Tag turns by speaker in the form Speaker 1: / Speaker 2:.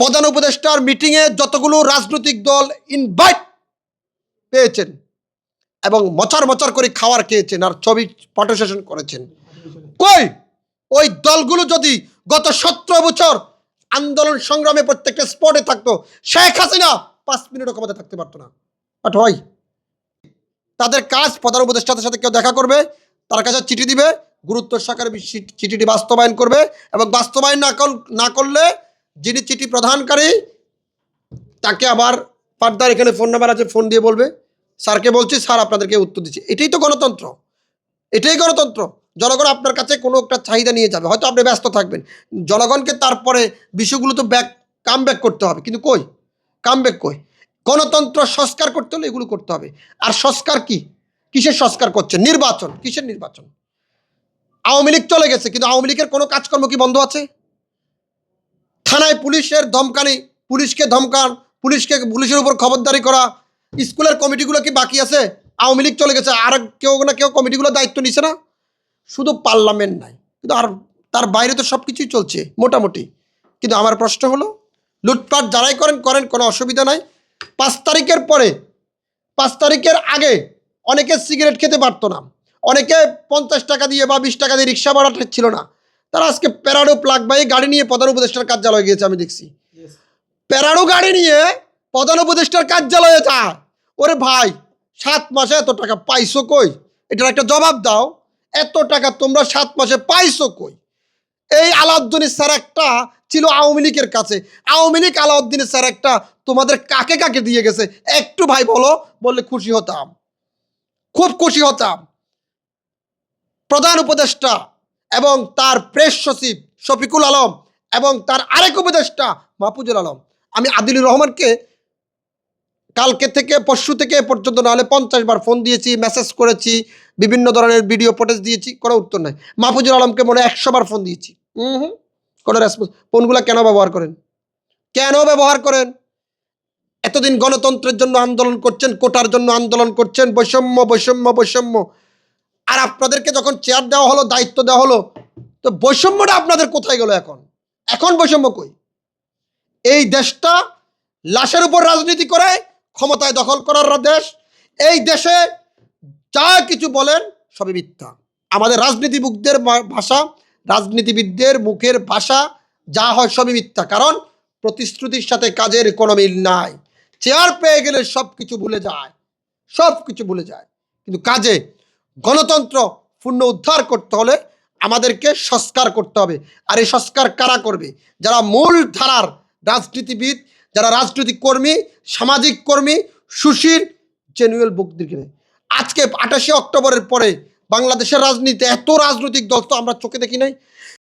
Speaker 1: প্রধান উপদেষ্টার মিটিংয়ে যতগুলো রাজনৈতিক দল ইনভাইট পেয়েছেন এবং মচার মচার করে খাওয়ার খেয়েছেন আর ছবি ফটো করেছেন। কই? ওই দলগুলো যদি গত সতেরো বছর আন্দোলন সংগ্রামে প্রত্যেকটা স্পটে থাকতো, শেখ হাসিনা পাঁচ মিনিটও ক্ষমতা থাকতে পারতো না। বাট হয় তাদের কাজ, প্রধান উপদেষ্টাদের সাথে কেউ দেখা করবে, তার কাছে চিঠি দিবে, গুরুত্ব সহকারে চিঠিটি বাস্তবায়ন করবে এবং বাস্তবায়ন না না করলে যিনি চিঠি প্রধানকারী তাকে আবার ফার্দার এখানে ফোন নাম্বার আছে ফোন দিয়ে বলবে। স্যারকে বলছি, স্যার, আপনাদেরকে উত্তর দিচ্ছি। এটাই তো গণতন্ত্র। এটাই গণতন্ত্র। জনগণ আপনার কাছে কোনো একটা চাহিদা নিয়ে যাবে। হয়তো আপনি ব্যস্ত থাকবেন। জনগণকে তারপরে বিষয়গুলো তো ব্যাক কাম ব্যাক করতে হবে। কিন্তু কই? কাম ব্যাক কই? গণতন্ত্র সংস্কার করতে হলে এগুলো করতে হবে। আর সংস্কার কি? কিসের সংস্কার করছে? নির্বাচন। কিসের নির্বাচন? আওয়ামী লীগ চলে গেছে, কিন্তু আওয়ামী লীগের কোনো কাজকর্ম কি বন্ধ আছে? থানায় পুলিশের ধমকানি, পুলিশকে ধমকান, পুলিশকে, পুলিশের উপর খবরদারি করা। স্কুলের কমিটিগুলো কি বাকি আছে? আওয়ামী লীগ চলে গেছে, আর কেউ না কেউ কমিটিগুলো দায়িত্ব নিছে না? শুধু পার্লামেন্ট নাই, কিন্তু আর তার বাইরে তো সব কিছুই চলছে, মোটামুটি। কিন্তু আমার প্রশ্ন হলো, লুটপাট যারাই করেন করেন, কোনো অসুবিধা নাই। পাঁচ তারিখের পরে, পাঁচ তারিখের আগে অনেকে সিগারেট খেতে পারতো না। অনেকে পঞ্চাশ টাকা দিয়ে বা বিশ টাকা দিয়ে রিক্সা ভাড়া ছিল না। তারা আজকে প্যারাডো প্লাগ বাই গাড়ি নিয়ে প্রধান উপদেষ্টার কার্যালয়ে গিয়েছে আমি দেখছি। প্যারাডো গাড়ি নিয়ে প্রধান উপদেষ্টার কার্যালয়ে যায়। ওরে ভাই সাত মাসে এত টাকা পাইছো কই? এটার একটা জবাব দাও। এত টাকা তোমরা সাত মাসে পাইছো কই? এই আলাউদ্দিনের স্যার একটা ছিল আওয়ামী লীগের কাছে। আওয়ামী লীগ আলাউদ্দিনের স্যার একটা তোমাদের কাকে কাকে দিয়ে গেছে? একটু ভাই বলো বললে খুশি হতাম। খুব খুশি হতাম। প্রধান উপদেষ্টা এবং তার প্রেস সচিব শফিকুল আলম এবং তার আরেক উপদেষ্টা মাহফুজুল আলম। আমি আদিলুর রহমানকে কালকে থেকে, পরশু থেকে পর্যন্ত নাহলে পঞ্চাশ বার ফোন দিয়েছি মেসেজ করেছি, বিভিন্ন ধরনের ভিডিও ফুটেজ দিয়েছি, কোনো উত্তর নাই। মাহফুজুল আলমকে মনে একশো বার ফোন দিয়েছি। হুম হুম, কোনো রেসপন্স ফোনগুলো কেন ব্যবহার করেন? কেন ব্যবহার করেন? এতদিন গণতন্ত্রের জন্য আন্দোলন করছেন, কোটার জন্য আন্দোলন করছেন, বৈষম্য বৈষম্য বৈষম্য। আর আপনাদেরকে যখন চেয়ার দেওয়া হলো, দায়িত্ব দেওয়া হলো, তো বৈষম্যটা আপনাদের কোথায় গেল এখন? এখন বৈষম্য কই? এই দেশটা লাশের উপর রাজনীতি করে, ক্ষমতায় দখল করার দেশ। এই দেশে যা কিছু বলেন, সবই মিথ্যা। আমাদের রাজনীতিবিদদের ভাষা, রাজনীতিবিদদের মুখের ভাষা, যা হয় সবই মিথ্যা। কারণ প্রতিশ্রুতির সাথে কাজের কোনো মিল নাই। চেয়ার পেয়ে গেলে সব কিছু ভুলে যায়। সব কিছু ভুলে যায়। কিন্তু কাজে গণতন্ত্র পূর্ণ উদ্ধার করতে হলে আমাদেরকে সংস্কার করতে হবে। আর এই সংস্কার কারা করবে? যারা মূল ধারার রাজনীতিবিদ, যারা রাজনৈতিক কর্মী, সামাজিক কর্মী, সুশীল জেনুয়েল বুকদিকে আজকে আঠাশে অক্টোবরের পরে বাংলাদেশের রাজনীতি এত রাজনৈতিক দল তো আমরা চোখে দেখি নাই।